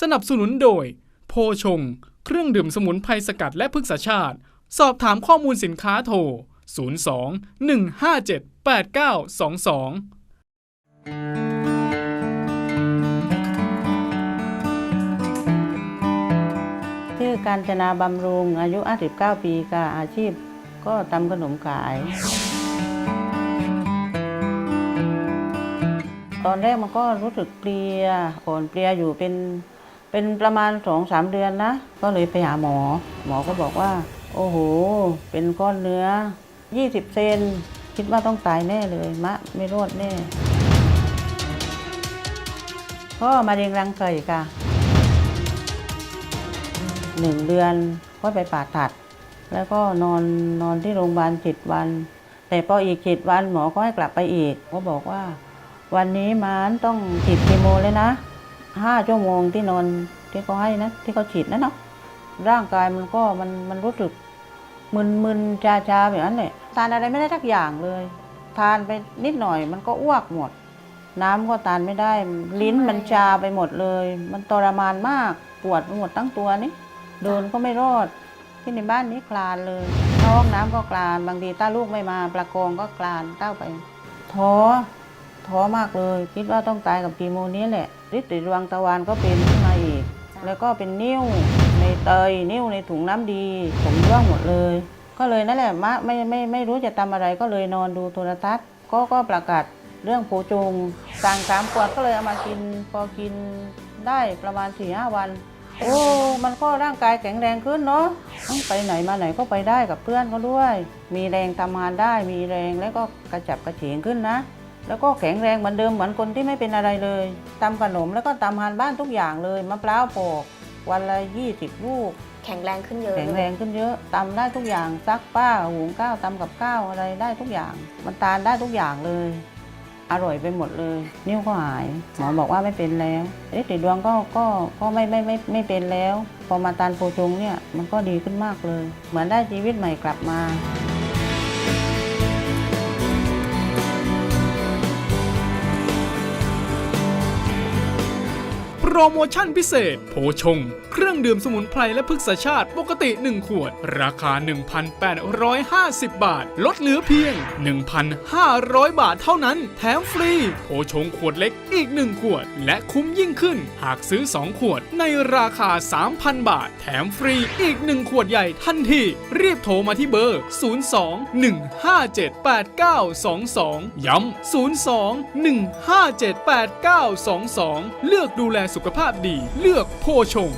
สนับสนุนโดย โพชง เครื่องดื่มสมุนไพรสกัดและพฤกษชาติ สอบถามข้อมูลสินค้าโทร 02 157 8922ชื่อการจนาบำรุง อายุ 59 ปีค่ะอาชีพ ก็ทำขนมขาย ตอนแรกมันก็รู้สึกเพลียอ่อนเพลียอยู่เป็น เป็นประมาณสองสามเดือนนะ ก็เลยไปหาหมอ หมอก็บอกว่า โอ้โห เป็นก้อนเนื้อ 20 เซน คิดว่าต้องตายแน่เลย มะ ไม่รอดแน่ก็มาเรียงรังไก่ค่ะหนึ่งเดือนก็ไปผ่าตัด แล้วก็นอนนอนที่โรงพยาบาลเจ็ดวัน แต่พออีกเจ็ดวันหมอก็ให้กลับไปอีกเขาบอกว่า วันนี้มันต้องฉีดคีโมเลยนะ ห้าชั่วโมงที่นอนที่เขาให้นะที่เขาฉีดนะเนาะร่างกายมันก็มันมันรู้สึกมึนมึนชาชาแบบนั้นแหละทานอะไรไม่ได้ทักอย่างเลย ทานไปนิดหน่อยมันก็อ้วกหมด น้ำก็ทานไม่ได้ ลิ้นมันชาไปหมดเลย มันทรมานมากปวดไปหมดทั้งตัวนี่เดินก็ไม่รอดที่ในบ้านนี้คลานเลยเข้าห้องน้ำก็คลานบางทีถ้าลูกไม่มาประคองก็คลานเต้าไปท้อท้อมากเลย คิดว่าต้องตายกับกีโมนี้แหละ ฤทธิ์ดวงตะวันก็เป็นขึ้นมาอีก แล้วก็เป็นนิ้วในเตย นิ้วในถุงน้ำดีผมร่วงหมดเลย ก็เลยนั่นแหละมะไม่ไม่ไม่รู้จะทำอะไรก็เลยนอนดูโทรทัศน์ ก็ก็ประกาศเรื่องโผจงสั่งสามขวดก็เลยเอามากินพอกินได้ประมาณสี่ห้าวัน โอ้ มันก็ร่างกายแข็งแรงขึ้นเนาะต้องไปไหนมาไหนก็ไปได้กับเพื่อนก็ด้วย มีแรงทำงานได้มีแรงแล้วก็กระจับกระเฉงขึ้นนะ แล้วก็แข็งแรงเหมือนเดิมเหมือนคนที่ไม่เป็นอะไรเลยทำขนมแล้วก็ทำงานบ้านทุกอย่างเลยมะพร้าวโปอกวันละยี่สิบลูก แข็งแรงขึ้นเยอะแข็งแรงขึ้นเยอะทำได้ทุกอย่างซักป้าหุงข้าวทำกับข้าวอะไรได้ทุกอย่าง มันทานได้ทุกอย่างเลย อร่อยไปหมดเลย นิ้วก็หายหมอบอกว่าไม่เป็นแล้วเอ๊ะติดดวงก็ก็ก็ไม่ไม่ไม่ไม่เป็นแล้ว พอมาทานโปรชงเนี่ยมันก็ดีขึ้นมากเลย เหมือนได้ชีวิตใหม่กลับมา ปรโมชั่นพิเศษ โพชง เครื่องดื่มสมุนไพรและพฤกษชาติปกติ 1 ขวด ราคา 1,850 บาท ลดเหลือเพียง 1,500 บาทเท่านั้น แถมฟรี โพชงขวดเล็กอีก 1 ขวด และคุ้มยิ่งขึ้น หากซื้อ 2 ขวด ในราคา 3,000 บาท แถมฟรีอีก 1 ขวดใหญ่ทันทีรีบโทรมาที่เบอร์ 02-157-8922 ย้ำ 02-157-8922 เลือกดูแลสุขภาพดีเลือกโพชง